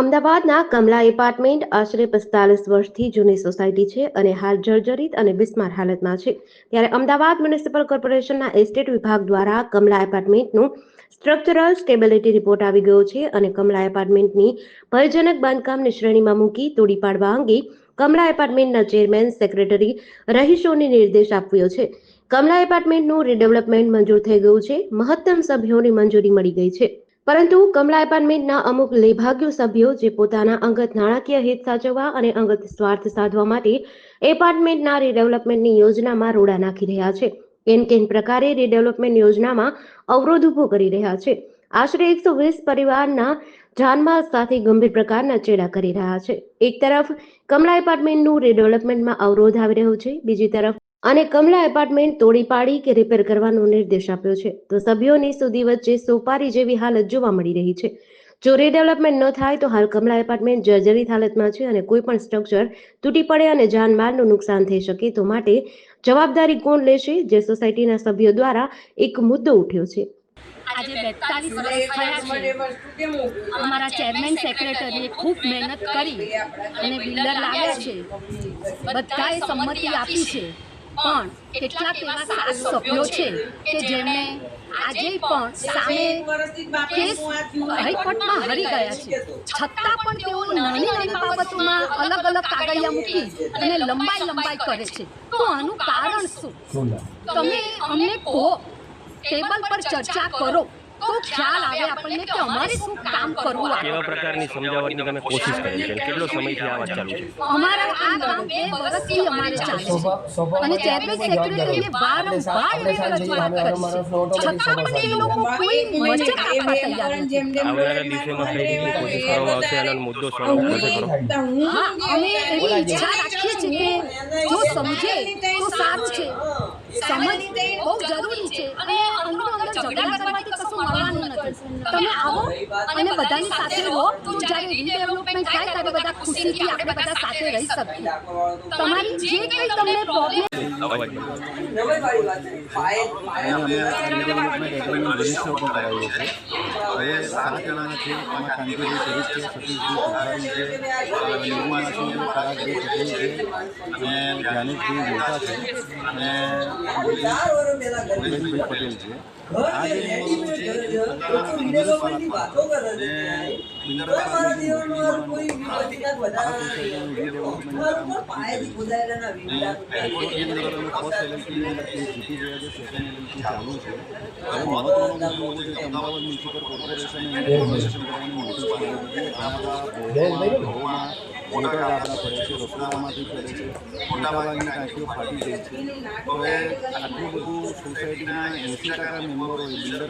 અમદાવાદના કમલા એપાર્ટમેન્ટ આશરે પિસ્તાલીસ વર્ષથી જૂની સોસાયટી છે અને હાલ જર્જરિત અને બિસ્માર હાલતમાં છે. ત્યારે અમદાવાદ મ્યુનિસિપલ કોર્પોરેશનના એસ્ટેટ વિભાગ દ્વારા કમલા એપાર્ટમેન્ટનું સ્ટ્રક્ચરલ સ્ટેબિલિટી રિપોર્ટ આવી ગયો છે અને કમલા એપાર્ટમેન્ટની ભયજનક બાંધકામની શ્રેણીમાં મૂકી તોડી પાડવા અંગે કમલા એપાર્ટમેન્ટના ચેરમેન, સેક્રેટરી રહીશોને નિર્દેશ આપ્યો છે. કમલા એપાર્ટમેન્ટનું રીડેવલપમેન્ટ મંજૂર થઈ ગયું છે. મહત્તમ સભ્યોની મંજૂરી મળી ગઈ છે. પરંતુ કમલા એપાર્ટમેન્ટના અમુક લેભાગ્યુ સભ્યો જે પોતાના અંગત નાણાકીય હિત સાચવવા અને અંગત સ્વાર્થ સાધવા માટે એપાર્ટમેન્ટના રીડેવલપમેન્ટની યોજનામાં રોડા નાખી રહ્યા છે. કેન કેન પ્રકારે રીડેવલપમેન્ટ યોજનામાં અવરોધ ઊભો કરી રહ્યા છે. આશરે એકસો વીસ પરિવારના જાનમાલ સાથે ગંભીર પ્રકારના ચેડા કરી રહ્યા છે. એક તરફ કમલા એપાર્ટમેન્ટનું રીડેવલપમેન્ટમાં અવરોધ આવી રહ્યો છે, બીજી તરફ અને કમલા એપાર્ટમેન્ટ તોડી પાડી કે રિપેર કરવાનો નિર્દેશ આપ્યો છે. તો સભ્યોની સુધી વચ્ચે સોપારી જેવી હાલત જોવા મળી રહી છે. જો રીડેવલપમેન્ટ ન થાય તો હાલ કમલા એપાર્ટમેન્ટ જર્જરિત હાલતમાં છે અને કોઈ પણ સ્ટ્રક્ચર તૂટી પડે અને જાનમાલનું નુકસાન થઈ શકે તો માટે જવાબદારી કોણ લેશે જે સોસાયટીના સભ્યો દ્વારા એક મુદ્દો ઉઠ્યો છે. આજે બેતાલીસ વર્ષ થયા છે. અમારા ચેરમેન સેક્રેટરીએ ખૂબ મહેનત કરી અને બિલ્ડર લાવ્યા છે. બધાએ સંમતિ આપી છે. પણ કેટલાક એવા સભ્યો છે કે જેમણે આજે પણ સામે કેસ હાઈકોર્ટમાં હારી ગયા છે. છતાં પણ તેઓ નાની નાની બાબતોમાં અલગ અલગ કાગળિયા મૂકી અને લંબાઈ લંબાઈ કરે છે. તો આનું કારણ શું? તમે અમને કહો. ટેબલ પર ચર્ચા કરો. તો ખ્યાલ આવે આપણને કે અમારે શું કામ કરવું કેવા પ્રકારની સમજાવટની તમે કોશિશ કરી છે? કેટલો સમયથી આ વાત ચાલુ છે? અમારા આ કામ બે વર્ષથી અમારે ચાલે છે. અને ચેરમેન સેક્રેટરીએ વારંવાર રજૂઆત કરી છે. છતાં પણ એ લોકો કોઈ વચન આપવા તૈયાર નથી. આવનારા દિવસોમાં કઈ રીતની કોશિશ કરવામાં આવશે આનો મુદ્દો સોલ્વ થશે ખરો. હા અમે એવી ઈચ્છા રાખીએ છીએ કે જો સમજે તો સારું છે. સમજ બહુ જરૂરી છે. અને અંદર અંદર ઝઘડા તમે આવો અને બધાની સાથે રહો તો જ્યારે રીડેવલપમેન્ટ થાય ત્યારે બધા ખુશીથી આપણે બધા સાથે રહી શકીએ તમારી જે કંઈ તમને પ્રોબ્લેમ આ એગ્રીમેન્ટ રજિસ્ટર પણ કરાવ્યો છે હવે સાત જણાના છે એમાં કાંતિભાઈ શરીફ છે સતીશભાઈ કુંભારી છે નિર્મલા છે પરાગભાઈ પટેલ છે અને જ્ઞાનેશભાઈ મોટા છે અને ઉમેશભાઈ પટેલ છે. આ જે છે એ અને મહત્વનો મુદ્દો છે અમદાવાદ મ્યુનિસિપલ નોટિસ પાડી પડે છે રસોડામાંથી પડે છે મોટાભાગની ટાંકીઓ ફાટી ગઈ છે હવે આટલું બધું સોસાયટીના એંસી ટકા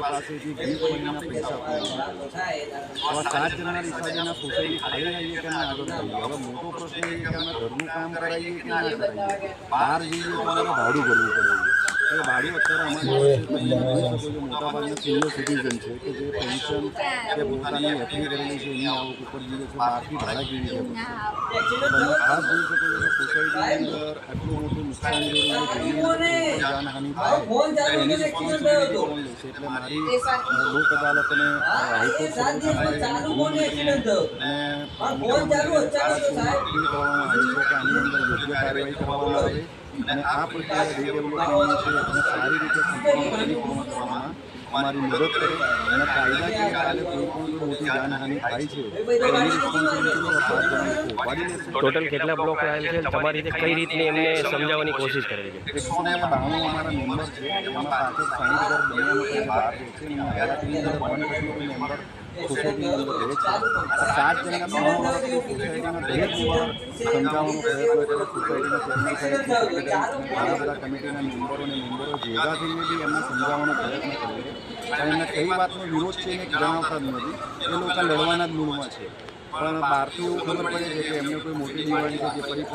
પાસેથી વીસ મહિના પૈસા આ સાત જણાના આગળ વધીએ હવે મોટો પ્રશ્ન ઘરનું કામ કરાવીએ કે ના કરાવીએ? બહાર જઈએ ભાડું કરવું પડે. ભાડું અત્યારે અમારી મોટાભાગના સિનિયર સિટીઝન છે કે જે પેન્શન કે પોતાની કરેલી છે એની આવક ઉપર જીવે છે બહારથી ભાડા છે? તમે ખાસ જોઈ શકો છો સોસાયટીની અંદર આટલું મોટું નુકસાન જે રહ્યું છે જેની જાનહાનિ થાય એની રિસ્પોન્સિબિલિટી કોણ લેશે? એટલે મારી લોક અદાલત અને અ, હાઈકોર્ટ અને કરવામાં આવી છે કે આની અંદર યોગ્ય કાર્યવાહી કરવામાં આવે. અને આ પ્રકારે રીડેવલપમેન્ટની છે એને સારી રીતે સંપૂર્ણ કરવામાં અમારી મદદ કરે અને કાયદાકીય કાલે કોઈ પણ મોટી જાનહાનિ થાય છે ટોટલ કેટલા બ્લોક આવેલ છે? તમારી રીતે કઈ રીતની એમને સમજાવવાની કોશિશ કરેલી છે? એકસો ને બાણું અમારા મેમ્બર છે એમાં પાછળ સાઈઠ હજાર કોઈ બહાર છે વન મેમ્બર સોસાયટીની અંદર છે. સાત જણના સોસાયટીના સમજાવવાનો પ્રયત્ન કરે સોસાયટીના ચેરમેન સાહેબ ઘણા બધા કમિટીના મેમ્બરોને મેમ્બરો ભેગા થઈને બી એમને સમજાવવાનો પ્રયત્ન કરે છે. અને એમને કઈ વાતનો વિરોધ છે એને જણાવતા જ નથી. એ લોકો લડવાના જ મૂળમાં છે. પણ બહારથી એવું ખબર પડે છે કે એમને કોઈ મોટી દિવાળી છે, જે નહીં